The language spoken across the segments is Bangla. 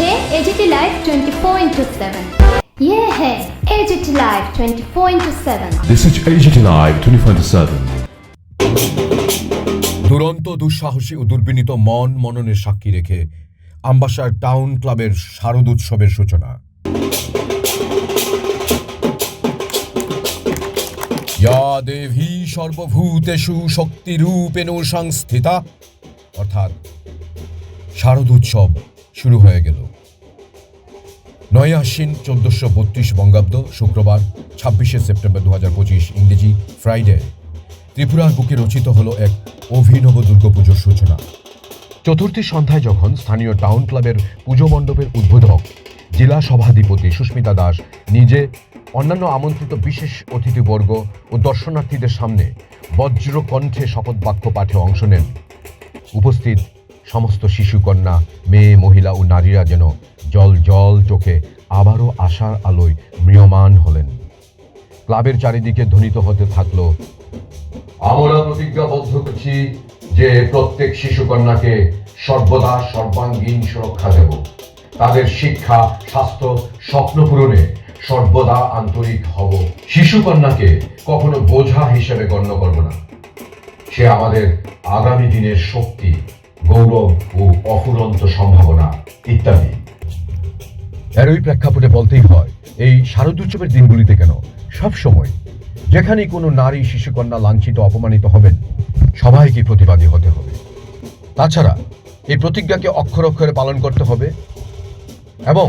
Live twenty four into seven ইয়ে হ্যাঁ AGT live twenty four into seven This is AGT Live 24 দুরন্ত দুঃসাহসী ও দুর্বিনীত মন মননের সাক্ষী রেখে আম্বাসার টাউন ক্লাবের শারদোৎসবের সূচনা। ইয়া দেবী সর্বভূতেষু শক্তিরূপেণ সংস্থিতা। অর্থাৎ শারদোৎসব শুরু হয়ে গেল। নয় আশ্বিন চোদ্দশো বত্রিশ বঙ্গাব্দ শুক্রবার, ছাব্বিশে সেপ্টেম্বর দু হাজার পঁচিশ ইংরেজি ফ্রাইডে, ত্রিপুরার বুকে রচিত হলো এক অভিনব দুর্গাপুজোর সূচনা। চতুর্থী সন্ধ্যায় যখন স্থানীয় টাউন ক্লাবের পুজো মণ্ডপের উদ্বোধক, জেলা সভাধিপতি সুস্মিতা দাস নিজে অন্যান্য আমন্ত্রিত বিশেষ অতিথিবর্গ ও দর্শনার্থীদের সামনে বজ্র কণ্ঠে শপথ বাক্য পাঠে অংশ নেন, উপস্থিত সমস্ত শিশুকন্যা, মেয়ে, মহিলা ও নারীরা যেন জল জল চোখে আবারও আশার আলোয় ম্রিয়মান হলেন। ক্লাবের চারিদিকে ধ্বনিত হতে থাকল, আমরা প্রতিজ্ঞাবদ্ধ করছি যে প্রত্যেক শিশুকন্যাকে সর্বদা সর্বাঙ্গীন সুরক্ষা দেব। তাদের শিক্ষা, স্বাস্থ্য, স্বপ্ন পূরণে সর্বদা আন্তরিক হব। শিশুকন্যাকে কখনো বোঝা হিসেবে গণ্য করব না। সে আমাদের আগামী দিনের শক্তি গৌরব ও অফুরন্ত সম্ভাবনা ইত্যাদি। এরই প্রেক্ষাপটে বলতেই হয়, এই শারদোৎসবের দিনগুলিতে কেন? সব সময়। যেখানে কোনো নারী শিশুকন্যা লাঞ্ছিত, অপমানিত হবেন, সবাইকে প্রতিবাদী হতে হবে। তাছাড়া, এই প্রতিজ্ঞাকে অক্ষর অক্ষরে পালন করতে হবে এবং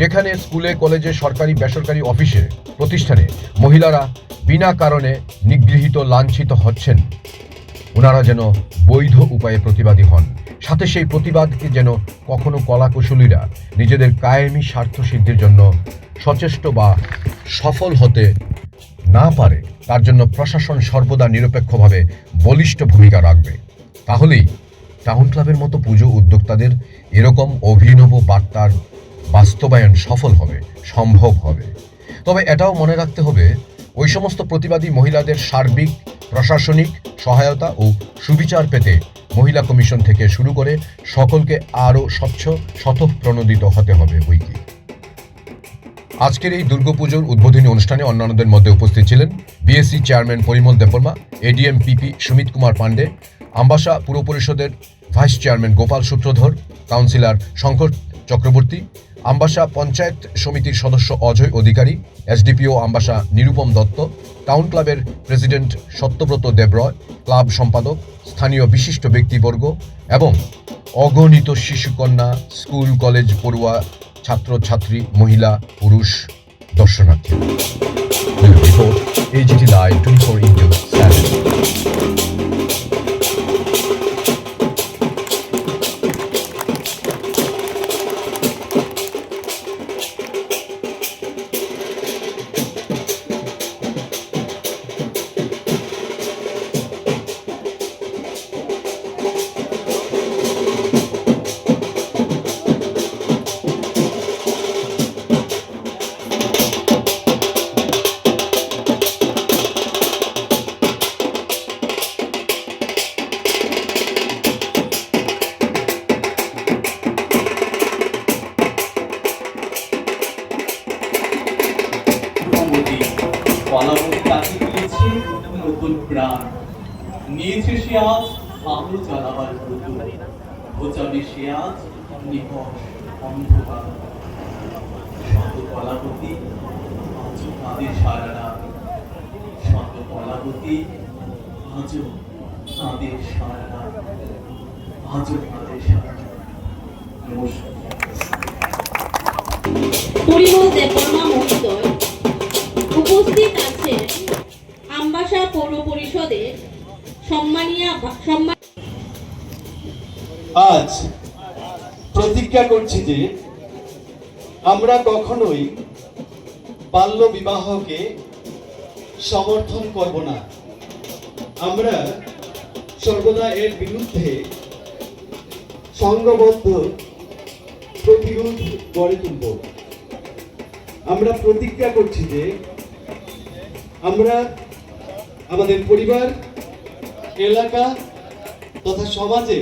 যেখানে স্কুলে, কলেজে, সরকারি, বেসরকারি অফিসে, প্রতিষ্ঠানে মহিলারা বিনা কারণে নিগৃহীত, লাঞ্ছিত হচ্ছেন ওনারা যেন বৈধ উপায়ে প্রতিবাদী হন। সাথে সেই প্রতিবাদকে যেন কখনো কলাকুশলীরা নিজেদের কায়েমি স্বার্থ সিদ্ধির জন্য সচেষ্ট বা সফল হতে না পারে, তার জন্য প্রশাসন সর্বদা নিরপেক্ষভাবে বলিষ্ঠ ভূমিকা রাখবে। তাহলেই টাউন ক্লাবের মতো পুজো উদ্যোক্তাদের এরকম অভিনব বার্তার বাস্তবায়ন সফল হবে, সম্ভব হবে। তবে এটাও মনে রাখতে হবে ওই সমস্ত প্রতিবাদী মহিলাদের সার্বিক, প্রশাসনিক সহায়তা ও সুবিচার পেতে মহিলা কমিশন থেকে শুরু করে সকলকে আরও স্বচ্ছ, স্বতঃপ্রণোদিত হতে হবে বইকি আজকের এই দুর্গাপুজোর উদ্বোধনী অনুষ্ঠানে অন্যান্যদের মধ্যে উপস্থিত ছিলেন BSC chairman Parimal Debbarma, ADM PP Sumit Kumar Pandey, Ambassa পুর পরিষদের vice chairman Gopal Sutradhar councillor Shankar Chakraborty Ambassa panchayat সমিতির সদস্য অজয় অধিকারী, এসডিপিও আম্বাসা নিরুপম দত্ত, টাউন ক্লাবের প্রেসিডেন্ট সত্যব্রত দেবরয়, ক্লাব সম্পাদক, স্থানীয় বিশিষ্ট ব্যক্তিবর্গ এবং অগণিত শিশুকন্যা, স্কুল, কলেজ, পড়ুয়া, ছাত্রছাত্রী, মহিলা, পুরুষ, দর্শনার্থী। Report AGT live twenty four into Kalabati কাছে দিয়েছে নতুন প্রাণ। নিয়েছে সে আজ আলো জ্বালাবার পুতুল ঘোচাবে সে আজ নিকষ অন্ধকার। শত কলাবতী আজও তাদের সারা রাত শত কলাবতী আজও তাদের সারা রাত আজও তাদের সারা রাত নমস্কার। পরিমল দেববর্মা মহোদয়। উপস্থিত আছেন আমবাসা পৌর পরিষদের আজ প্রতিজ্ঞা করছি যে আমরা কখনোই বাল্য বিবাহকে সমর্থন করব না। আমরা সর্বদা এর বিরুদ্ধে সংঘবদ্ধ প্রতিরোধ গড়ে তুলব। আমরা প্রতিজ্ঞা করছি যে আমরা আমাদের পরিবার, এলাকা তথা সমাজে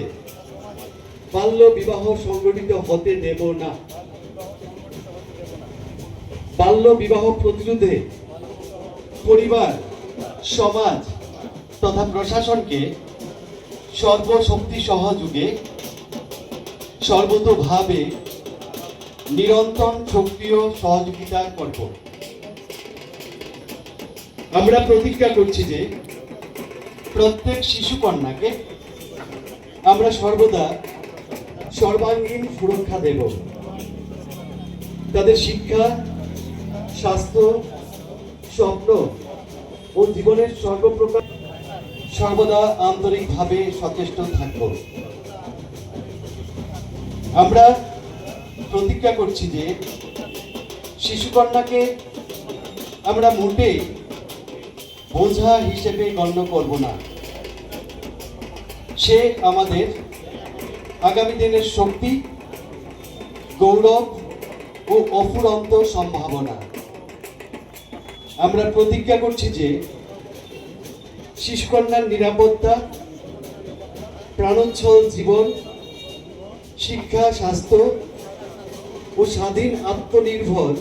বাল্য বিবাহ সংগঠিত হতে দেব না। বাল্য বিবাহ প্রতিরোধে পরিবার, সমাজ তথা প্রশাসনকে সর্বশক্তি সহযোগে সর্বতোভাবে নিরন্তর সক্রিয় সহযোগিতা করব। আমরা প্রতিজ্ঞা করছি যে প্রত্যেক শিশু কন্যাকে আমরা সর্বদা সর্বাঙ্গীন সুরক্ষা দেব। তাদের শিক্ষা, স্বাস্থ্য, স্বপ্ন ও জীবনের সর্বপ্রকার সর্বদা আন্তরিকভাবে সচেষ্ট থাকব। আমরা প্রতিজ্ঞা করছি যে শিশুকন্যাকে আমরা মোটেই বোঝা হিসেবে গণ্য করব না। সে আমাদের আগামী দিনের শক্তি, গৌরব ও অফুরন্ত সম্ভাবনা। আমরা প্রতিজ্ঞা করছি যে শিশুকন্যার নিরাপত্তা, প্রাণোচ্ছল জীবন, শিক্ষা, স্বাস্থ্য ও স্বাধীন আত্মনির্ভর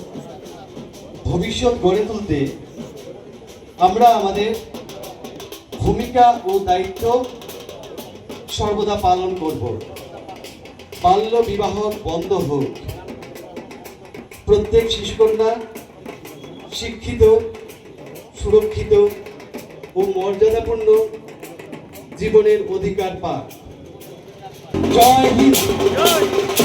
ভবিষ্যৎ গড়ে তুলতে আমরা আমাদের ভূমিকা ও দায়িত্ব সর্বদা পালন করব। বাল্য বিবাহ বন্ধ হোক। প্রত্যেক শিশুকন্যা শিক্ষিত, সুরক্ষিত ও মর্যাদাপূর্ণ জীবনের অধিকার পাক। জয় হিন্দ।